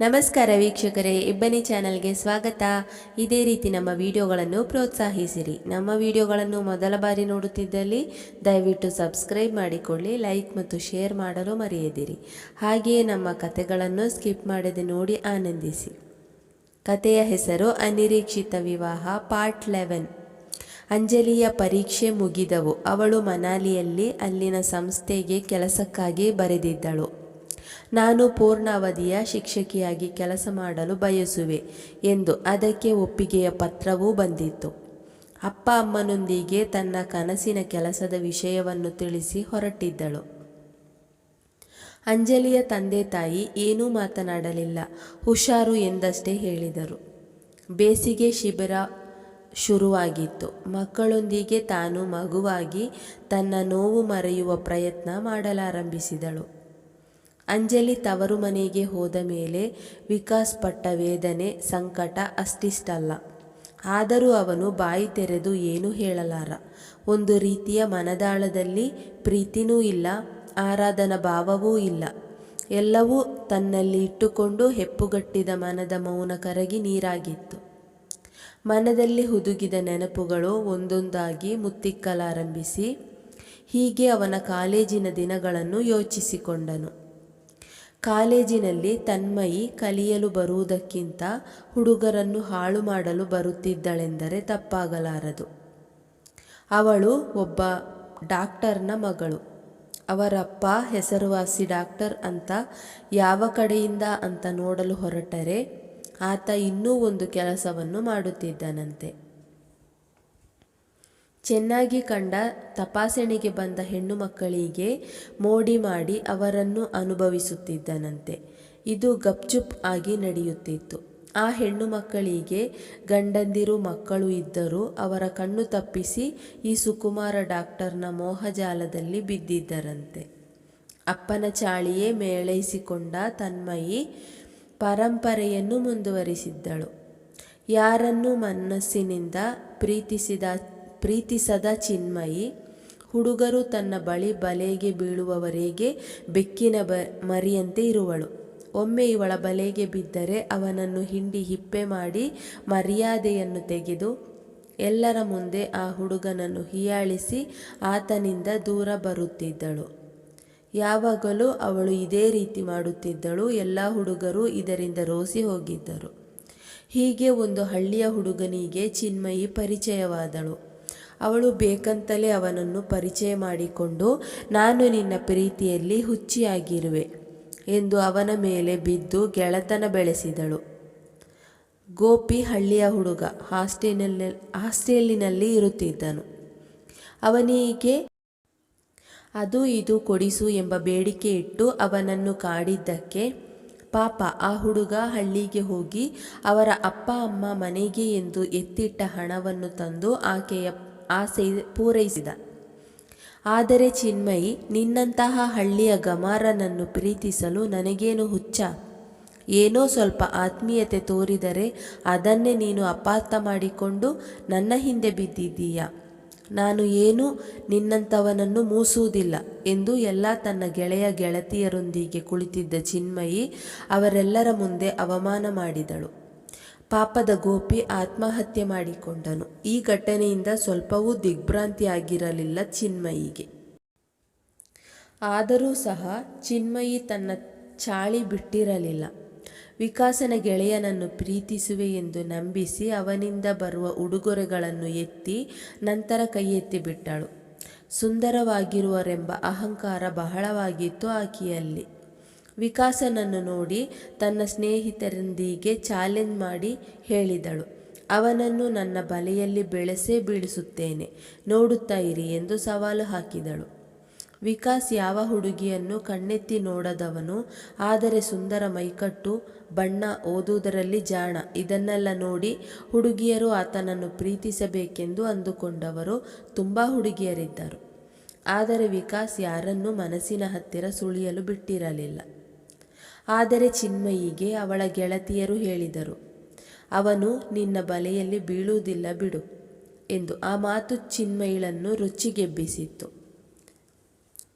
ನಮಸ್ಕಾರ ವೀಕ್ಷಕರೇ, ಇಬ್ಬನಿ ಚಾನಲ್ಗೆ ಸ್ವಾಗತ. ಇದೇ ರೀತಿ ನಮ್ಮ ವಿಡಿಯೋಗಳನ್ನು ಪ್ರೋತ್ಸಾಹಿಸಿರಿ. ನಮ್ಮ ವಿಡಿಯೋಗಳನ್ನು ಮೊದಲ ಬಾರಿ ನೋಡುತ್ತಿದ್ದಲ್ಲಿ ದಯವಿಟ್ಟು ಸಬ್ಸ್ಕ್ರೈಬ್ ಮಾಡಿಕೊಳ್ಳಿ, ಲೈಕ್ ಮತ್ತು ಶೇರ್ ಮಾಡಲು ಮರೆಯದಿರಿ. ಹಾಗೆಯೇ ನಮ್ಮ ಕತೆಗಳನ್ನು ಸ್ಕಿಪ್ ಮಾಡದೆ ನೋಡಿ ಆನಂದಿಸಿ. ಕತೆಯ ಹೆಸರು ಅನಿರೀಕ್ಷಿತ ವಿವಾಹ, ಪಾರ್ಟ್ ಲೆವೆನ್. ಅಂಜಲಿಯ ಪರೀಕ್ಷೆ ಮುಗಿದವು. ಅವಳು ಮನಾಲಿಯಲ್ಲಿ ಅಲ್ಲಿನ ಸಂಸ್ಥೆಗೆ ಕೆಲಸಕ್ಕಾಗಿ ಬರೆದಿದ್ದಳು. ನಾನು ಪೂರ್ಣಾವಧಿಯ ಶಿಕ್ಷಕಿಯಾಗಿ ಕೆಲಸ ಮಾಡಲು ಬಯಸುವೆ ಎಂದು ಅದಕ್ಕೆ ಒಪ್ಪಿಗೆಯ ಪತ್ರವೂ ಬಂದಿತ್ತು. ಅಪ್ಪ ಅಮ್ಮನೊಂದಿಗೆ ತನ್ನ ಕನಸಿನ ಕೆಲಸದ ವಿಷಯವನ್ನು ತಿಳಿಸಿ ಹೊರಟಿದ್ದಳು. ಅಂಜಲಿಯ ತಂದೆ ತಾಯಿ ಏನೂ ಮಾತನಾಡಲಿಲ್ಲ, ಹುಷಾರು ಎಂದಷ್ಟೇ ಹೇಳಿದರು. ಬೇಸಿಗೆ ಶಿಬಿರ ಶುರುವಾಗಿತ್ತು. ಮಕ್ಕಳೊಂದಿಗೆ ತಾನು ಮಗುವಾಗಿ ತನ್ನ ನೋವು ಮರೆಯುವ ಪ್ರಯತ್ನ ಮಾಡಲಾರಂಭಿಸಿದಳು. ಅಂಜಲಿ ತವರು ಮನೆಗೆ ಹೋದ ಮೇಲೆ ವಿಕಾಸ್ ಪಟ್ಟ ವೇದನೆ ಸಂಕಟ ಅಷ್ಟಿಷ್ಟಲ್ಲ. ಆದರೂ ಅವನು ಬಾಯಿ ತೆರೆದು ಏನೂ ಹೇಳಲಾರ? ಒಂದು ರೀತಿಯ ಮನದಾಳದಲ್ಲಿ ಪ್ರೀತಿನೂ ಇಲ್ಲ, ಆರಾಧನ ಭಾವವೂ ಇಲ್ಲ. ಎಲ್ಲವೂ ತನ್ನಲ್ಲಿ ಇಟ್ಟುಕೊಂಡು ಹೆಪ್ಪುಗಟ್ಟಿದ ಮನದ ಮೌನ ಕರಗಿ ನೀರಾಗಿತ್ತು. ಮನದಲ್ಲಿ ಹುದುಗಿದ ನೆನಪುಗಳು ಒಂದೊಂದಾಗಿ ಮುತ್ತಿಕ್ಕಲಾರಂಭಿಸಿ ಹೀಗೆ ಅವನ ಕಾಲೇಜಿನ ದಿನಗಳನ್ನು ಯೋಚಿಸಿಕೊಂಡನು. ಕಾಲೇಜಿನಲ್ಲಿ ತನ್ಮಯಿ ಕಲಿಯಲು ಬರುವುದಕ್ಕಿಂತ ಹುಡುಗರನ್ನು ಹಾಳು ಮಾಡಲು ಬರುತ್ತಿದ್ದಳೆಂದರೆ ತಪ್ಪಾಗಲಾರದು. ಅವಳು ಒಬ್ಬ ಡಾಕ್ಟರ್ನ ಮಗಳು. ಅವರಪ್ಪ ಹೆಸರುವಾಸಿ ಡಾಕ್ಟರ್ ಅಂತ ಯಾವ ಕಡೆಯಿಂದ ಅಂತ ನೋಡಲು ಹೊರಟರೆ, ಆತ ಇನ್ನೂ ಒಂದು ಕೆಲಸವನ್ನು ಮಾಡುತ್ತಿದ್ದನಂತೆ. ಚೆನ್ನಾಗಿ ಕಂಡ ತಪಾಸಣೆಗೆ ಬಂದ ಹೆಣ್ಣು ಮಕ್ಕಳಿಗೆ ಮೋಡಿ ಮಾಡಿ ಅವರನ್ನು ಅನುಭವಿಸುತ್ತಿದ್ದನಂತೆ. ಇದು ಗಪ್ಚುಪ್ ಆಗಿ ನಡೆಯುತ್ತಿತ್ತು. ಆ ಹೆಣ್ಣು ಮಕ್ಕಳಿಗೆ ಗಂಡಂದಿರು ಮಕ್ಕಳು ಇದ್ದರೂ ಅವರ ಕಣ್ಣು ತಪ್ಪಿಸಿ ಈ ಸುಕುಮಾರ ಡಾಕ್ಟರ್ನ ಮೋಹಜಾಲದಲ್ಲಿ ಬಿದ್ದಿದ್ದರಂತೆ. ಅಪ್ಪನ ಚಾಳಿಯೇ ಮೇಳೈಸಿಕೊಂಡ ತನ್ಮಯಿ ಪರಂಪರೆಯನ್ನು ಮುಂದುವರಿಸಿದ್ದಳು. ಯಾರನ್ನು ಮನಸ್ಸಿನಿಂದ ಪ್ರೀತಿಸಿದ ಪ್ರೀತಿಸದ ಚಿನ್ಮಯಿ, ಹುಡುಗರು ತನ್ನ ಬಳಿ ಬಲೆಗೆ ಬೀಳುವವರೆಗೆ ಬೆಕ್ಕಿನ ಬ, ಮರಿಯಂತೆ ಇರುವಳು. ಒಮ್ಮೆ ಇವಳ ಬಲೆಗೆ ಬಿದ್ದರೆ ಅವನನ್ನು ಹಿಂಡಿ ಹಿಪ್ಪೆ ಮಾಡಿ ಮರ್ಯಾದೆಯನ್ನು ತೆಗೆದು ಎಲ್ಲರ ಮುಂದೆ ಆ ಹುಡುಗನನ್ನು ಹೀಯಾಳಿಸಿ ಆತನಿಂದ ದೂರ ಬರುತ್ತಿದ್ದಳು. ಯಾವಾಗಲೂ ಅವಳು ಇದೇ ರೀತಿ ಮಾಡುತ್ತಿದ್ದಳು. ಎಲ್ಲ ಹುಡುಗರು ಇದರಿಂದ ರೋಸಿ ಹೋಗಿದ್ದರು. ಹೀಗೆ ಒಂದು ಹಳ್ಳಿಯ ಹುಡುಗನಿಗೆ ಚಿನ್ಮಯಿ ಪರಿಚಯವಾದಳು. ಅವಳು ಬೇಕಂತಲೇ ಅವನನ್ನು ಪರಿಚಯ ಮಾಡಿಕೊಂಡು, ನಾನು ನಿನ್ನ ಪ್ರೀತಿಯಲ್ಲಿ ಹುಚ್ಚಿಯಾಗಿರುವೆ ಎಂದು ಅವನ ಮೇಲೆ ಬಿದ್ದು ಗೆಳೆತನ ಬೆಳೆಸಿದಳು. ಗೋಪಿ ಹಳ್ಳಿಯ ಹುಡುಗ ಹಾಸ್ಟೆಲ್ನಲ್ಲಿ, ಹಾಸ್ಟೆಲಿನಲ್ಲಿ ಇರುತ್ತಿದ್ದನು. ಅವನಿಗೆ, ಅದು ಇದು ಕೊಡಿಸು ಎಂಬ ಬೇಡಿಕೆ ಇಟ್ಟು ಅವನನ್ನು ಕಾಡಿದ್ದಕ್ಕೆ, ಪಾಪ, ಆ ಹುಡುಗ ಹಳ್ಳಿಗೆ ಹೋಗಿ ಅವರ ಅಪ್ಪ, ಅಮ್ಮ ಮನೆಗೆ ಎಂದು ಎತ್ತಿಟ್ಟ ಹಣವನ್ನು ತಂದು ಆಕೆಯ ಆಸೆ ಪೂರೈಸಿದ. ಆದರೆ ಚಿನ್ಮಯಿ, ನಿನ್ನಂತಹ ಹಳ್ಳಿಯ ಗಮಾರನನ್ನು ಪ್ರೀತಿಸಲು ನನಗೇನು ಹುಚ್ಚ? ಏನೋ ಸ್ವಲ್ಪ ಆತ್ಮೀಯತೆ ತೋರಿದರೆ ಅದನ್ನೇ ನೀನು ಅಪಾರ್ಥ ಮಾಡಿಕೊಂಡು ನನ್ನ ಹಿಂದೆ ಬಿದ್ದಿದ್ದೀಯ? ನಾನು ಏನೂ ನಿನ್ನಂಥವನನ್ನು ಮೂಸುವುದಿಲ್ಲ ಎಂದು ಎಲ್ಲ ತನ್ನ ಗೆಳೆಯ ಗೆಳತಿಯರೊಂದಿಗೆ ಕುಳಿತಿದ್ದ ಚಿನ್ಮಯಿ ಅವರೆಲ್ಲರ ಮುಂದೆ ಅವಮಾನ ಮಾಡಿದಳು. ಪಾಪದ ಗೋಪಿ ಆತ್ಮಹತ್ಯೆ ಮಾಡಿಕೊಂಡನು. ಈ ಘಟನೆಯಿಂದ ಸ್ವಲ್ಪವೂ ದಿಗ್ಭ್ರಾಂತಿಯಾಗಿರಲಿಲ್ಲ ಚಿನ್ಮಯಿಗೆ. ಆದರೂ ಸಹ ಚಿನ್ಮಯಿ ತನ್ನ ಚಾಳಿ ಬಿಟ್ಟಿರಲಿಲ್ಲ. ವಿಕಾಸನ ಗೆಳೆಯನನ್ನು ಪ್ರೀತಿಸುವೆ ಎಂದು ನಂಬಿಸಿ ಅವನಿಂದ ಬರುವ ಉಡುಗೊರೆಗಳನ್ನು ಎತ್ತಿ ನಂತರ ಕೈ ಎತ್ತಿ ಬಿಟ್ಟಳು. ಸುಂದರವಾಗಿರುವರೆಂಬ ಅಹಂಕಾರ ಬಹಳವಾಗಿತ್ತು ಆಕೆಯಲ್ಲಿ. ವಿಕಾಸನನ್ನು ನೋಡಿ ತನ್ನ ಸ್ನೇಹಿತರೊಂದಿಗೆ ಚಾಲೆಂಜ್ ಮಾಡಿ ಹೇಳಿದಳು. ಅವನನ್ನು ನನ್ನ ಬಲೆಯಲ್ಲಿ ಬೆಳೆಸೇ ಬೀಳಿಸುತ್ತೇನೆ. ನೋಡುತ್ತಾ ಇರಿ ಎಂದು ಸವಾಲು ಹಾಕಿದಳು. ವಿಕಾಸ್ ಯಾವ ಹುಡುಗಿಯನ್ನು ಕಣ್ಣೆತ್ತಿ ನೋಡದವನು, ಆದರೆ ಸುಂದರ ಮೈಕಟ್ಟು, ಬಣ್ಣ ಓದುವುದರಲ್ಲಿ ಜಾಣ. ಇದನ್ನೆಲ್ಲ ನೋಡಿ ಹುಡುಗಿಯರು ಆತನನ್ನು ಪ್ರೀತಿಸಬೇಕೆಂದು ಅಂದುಕೊಂಡವರು ತುಂಬ ಹುಡುಗಿಯರಿದ್ದರು. ಆದರೆ ವಿಕಾಸ್ ಯಾರನ್ನೂ ಮನಸ್ಸಿನ ಹತ್ತಿರ ಸುಳಿಯಲು ಬಿಟ್ಟಿರಲಿಲ್ಲ. ಆದರೆ ಚಿನ್ಮಯಿಗೆ ಅವಳ ಗೆಳತಿಯರು ಹೇಳಿದರು, ಅವನು ನಿನ್ನ ಬಲೆಯಲ್ಲಿ ಬೀಳುವುದಿಲ್ಲ ಬಿಡು ಎಂದು ಆ ಮಾತು ಚಿನ್ಮಯಿಳನ್ನು ರುಚಿಗೆಬ್ಬಿಸಿತ್ತು.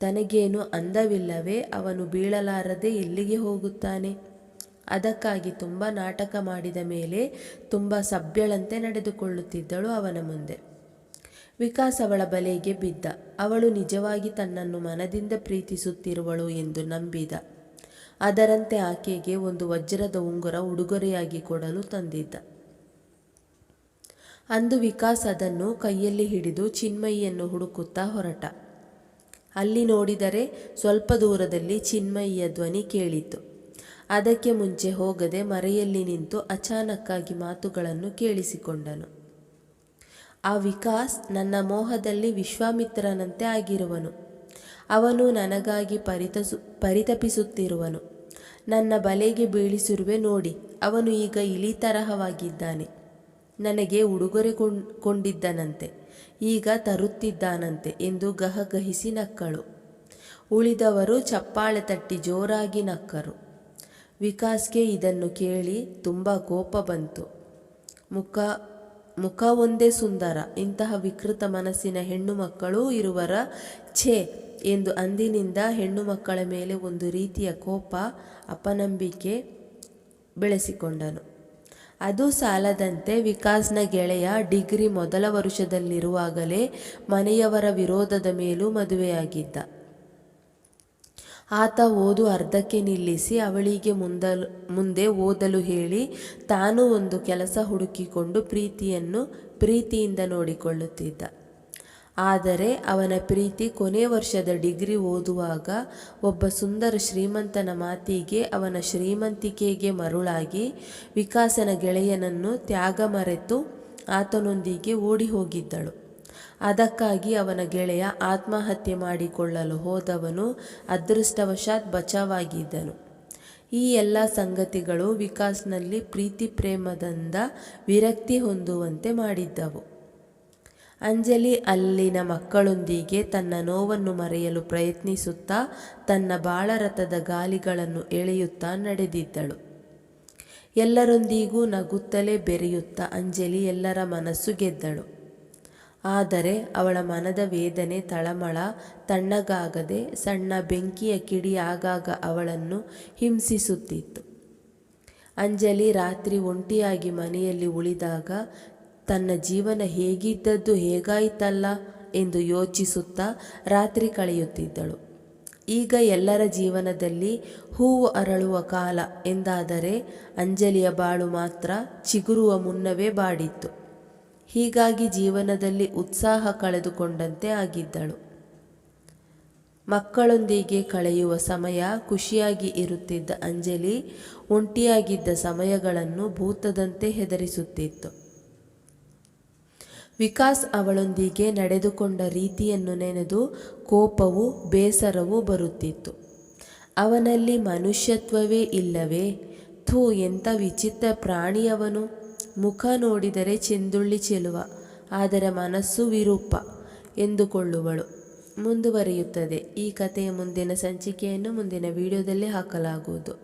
ತನಗೇನು ಅಂದವಿಲ್ಲವೇ ಅವನು ಬೀಳಲಾರದೆ ಎಲ್ಲಿಗೆ ಹೋಗುತ್ತಾನೆ? ಅದಕ್ಕಾಗಿ ತುಂಬ ನಾಟಕ ಮಾಡಿದ ಮೇಲೆ ತುಂಬ ಸಭ್ಯಳಂತೆ ನಡೆದುಕೊಳ್ಳುತ್ತಿದ್ದಳು ಅವನ ಮುಂದೆ. ವಿಕಾಸ್ ಅವಳ ಬಲೆಗೆ ಬಿದ್ದ, ಅವಳು ನಿಜವಾಗಿ ತನ್ನನ್ನು ಮನದಿಂದ ಪ್ರೀತಿಸುತ್ತಿರುವಳು ಎಂದು ನಂಬಿದ. ಅದರಂತೆ ಆಕೆಗೆ ಒಂದು ವಜ್ರದ ಉಂಗುರ ಉಡುಗೊರೆಯಾಗಿ ಕೊಡಲು ತಂದಿದ್ದ. ಅಂದು ವಿಕಾಸ್ ಅದನ್ನು ಕೈಯಲ್ಲಿ ಹಿಡಿದು ಚಿನ್ಮಯಿಯನ್ನು ಹುಡುಕುತ್ತಾ ಹೊರಟ. ಅಲ್ಲಿ ನೋಡಿದರೆ ಸ್ವಲ್ಪ ದೂರದಲ್ಲಿ ಚಿನ್ಮಯಿಯ ಧ್ವನಿ ಕೇಳಿತು ಅದಕ್ಕೆ ಮುಂಚೆ ಹೋಗದೆ ಮರೆಯಲ್ಲಿ ನಿಂತು ಅಚಾನಕ್ಕಾಗಿ ಮಾತುಗಳನ್ನು ಕೇಳಿಸಿಕೊಂಡನು. ಆ ವಿಕಾಸ್ ನನ್ನ ಮೋಹದಲ್ಲಿ ವಿಶ್ವಾಮಿತ್ರನಂತೆ ಆಗಿರುವನು. ಅವನು ನನಗಾಗಿ ಪರಿತಸು, ಪರಿತಪಿಸುತ್ತಿರುವನು. ನನ್ನ ಬಲೆಗೆ ಬೀಳಿಸಿರುವೆ ನೋಡಿ, ಅವನು ಈಗ ಇಲಿ ತರಹವಾಗಿದ್ದಾನೆ. ನನಗೆ ಉಡುಗೊರೆ ಕೊಂಡ್- ಕೊಂಡಿದ್ದನಂತೆ, ಈಗ ತರುತ್ತಿದ್ದಾನಂತೆ ಎಂದು ಗಹಗಹಿಸಿ ನಕ್ಕಳು. ಉಳಿದವರು ಚಪ್ಪಾಳೆ ತಟ್ಟಿ ಜೋರಾಗಿ ನಕ್ಕರು. ವಿಕಾಸ್ಗೆ ಇದನ್ನು ಕೇಳಿ ತುಂಬ ಕೋಪ ಬಂತು. ಮುಖ ಮುಖ ಒಂದೇ ಸುಂದರ, ಇಂತಹ ವಿಕೃತ ಮನಸ್ಸಿನ ಹೆಣ್ಣು ಮಕ್ಕಳು ಇರುವರ ಛೇ ಎಂದು ಅಂದಿನಿಂದ ಹೆಣ್ಣು ಮಕ್ಕಳ ಮೇಲೆ ಒಂದು ರೀತಿಯ ಕೋಪ, ಅಪನಂಬಿಕೆ ಬೆಳೆಸಿಕೊಂಡನು. ಅದು ಸಾಲದಂತೆ ವಿಕಾಸ್ನ ಗೆಳೆಯ ಡಿಗ್ರಿ ಮೊದಲ ವರ್ಷದಲ್ಲಿರುವಾಗಲೇ ಮನೆಯವರ ವಿರೋಧದ ಮೇಲೂ ಮದುವೆಯಾಗಿದ್ದ. ಆತ ಓದು ಅರ್ಧಕ್ಕೆ ನಿಲ್ಲಿಸಿ ಅವಳಿಗೆ ಮುಂದಲು ಮುಂದೆ ಓದಲು ಹೇಳಿ ತಾನು ಒಂದು ಕೆಲಸ ಹುಡುಕಿಕೊಂಡು ಪ್ರೀತಿಯನ್ನು, ಪ್ರೀತಿಯಿಂದ ನೋಡಿಕೊಳ್ಳುತ್ತಿದ್ದ. ಆದರೆ ಅವನ ಪ್ರೀತಿ ಕೊನೆ ವರ್ಷದ ಡಿಗ್ರಿ ಓದುವಾಗ ಒಬ್ಬ ಸುಂದರ ಶ್ರೀಮಂತನ ಮಾತಿಗೆ ಅವನ ಶ್ರೀಮಂತಿಕೆಗೆ ಮರುಳಾಗಿ ವಿಕಾಸನ ಗೆಳೆಯನನ್ನು ತ್ಯಾಗ ಮರೆತು ಆತನೊಂದಿಗೆ ಓಡಿ ಹೋಗಿದ್ದಳು ಅದಕ್ಕಾಗಿ ಅವನ ಗೆಳೆಯ ಆತ್ಮಹತ್ಯೆ ಮಾಡಿಕೊಳ್ಳಲು ಹೋದವನು ಅದೃಷ್ಟವಶಾತ್ ಬಚಾವಾಗಿದ್ದನು. ಈ ಎಲ್ಲ ಸಂಗತಿಗಳು ವಿಕಾಸ್ನಲ್ಲಿ ಪ್ರೀತಿ ಪ್ರೇಮದಿಂದ ವಿರಕ್ತಿ ಹೊಂದುವಂತೆ ಮಾಡಿದ್ದವು. ಅಂಜಲಿ ಅಲ್ಲಿನ ಮಕ್ಕಳೊಂದಿಗೆ ತನ್ನ ನೋವನ್ನು ಮರೆಯಲು ಪ್ರಯತ್ನಿಸುತ್ತಾ ತನ್ನ ಬಾಳರಥದ ಗಾಲಿಗಳನ್ನು ಎಳೆಯುತ್ತಾ ನಡೆದಿದ್ದಳು. ಎಲ್ಲರೊಂದಿಗೂ ನಗುತ್ತಲೇ ಬೆರೆಯುತ್ತಾ ಅಂಜಲಿ ಎಲ್ಲರ ಮನಸ್ಸು ಗೆದ್ದಳು. ಆದರೆ ಅವಳ ಮನದ ವೇದನೆ ತಳಮಳ, ತಣ್ಣಗಾಗದೆ ಸಣ್ಣ ಬೆಂಕಿಯ ಕಿಡಿ ಆಗಾಗ ಅವಳನ್ನು ಹಿಂಸಿಸುತ್ತಿತ್ತು. ಅಂಜಲಿ ರಾತ್ರಿ ಒಂಟಿಯಾಗಿ ಮನೆಯಲ್ಲಿ ಉಳಿದಾಗ ತನ್ನ ಜೀವನ ಹೇಗಿದ್ದದ್ದು ಹೇಗಾಯಿತಲ್ಲ ಎಂದು ಯೋಚಿಸುತ್ತಾ ರಾತ್ರಿ ಕಳೆಯುತ್ತಿದ್ದಳು. ಈಗ ಎಲ್ಲರ ಜೀವನದಲ್ಲಿ ಹೂವು ಅರಳುವ ಕಾಲ ಎಂದಾದರೆ ಅಂಜಲಿಯ ಬಾಳು ಮಾತ್ರ ಚಿಗುರುವ ಮುನ್ನವೇ ಬಾಡಿತ್ತು. ಹೀಗಾಗಿ ಜೀವನದಲ್ಲಿ ಉತ್ಸಾಹ ಕಳೆದುಕೊಂಡಂತೆ ಆಗಿದ್ದಳು. ಮಕ್ಕಳೊಂದಿಗೆ ಕಳೆಯುವ ಸಮಯ ಖುಷಿಯಾಗಿ ಇರುತ್ತಿದ್ದ ಅಂಜಲಿ ಒಂಟಿಯಾಗಿದ್ದ ಸಮಯಗಳನ್ನು ಭೂತದಂತೆ ಹೆದರಿಸುತ್ತಿತ್ತು. ವಿಕಾಸ್ ಅವಳೊಂದಿಗೆ ನಡೆದುಕೊಂಡ ರೀತಿಯನ್ನು ನೆನೆದು ಕೋಪವೂ ಬೇಸರವೂ ಬರುತ್ತಿತ್ತು. ಅವನಲ್ಲಿ ಮನುಷ್ಯತ್ವವೇ ಇಲ್ಲವೇ? ಥೂ, ಎಂಥ ವಿಚಿತ್ರ ಪ್ರಾಣಿಯವನು. ಮುಖ ನೋಡಿದರೆ ಚೆಂದುಳ್ಳಿ ಚೆಲುವ, ಆದರೆ ಮನಸ್ಸು ವಿರೂಪ ಎಂದುಕೊಳ್ಳುವಳು. ಮುಂದುವರಿಯುತ್ತದೆ. ಈ ಕಥೆಯ ಮುಂದಿನ ಸಂಚಿಕೆಯನ್ನು ಮುಂದಿನ ವಿಡಿಯೋದಲ್ಲಿ ಹಾಕಲಾಗುವುದು.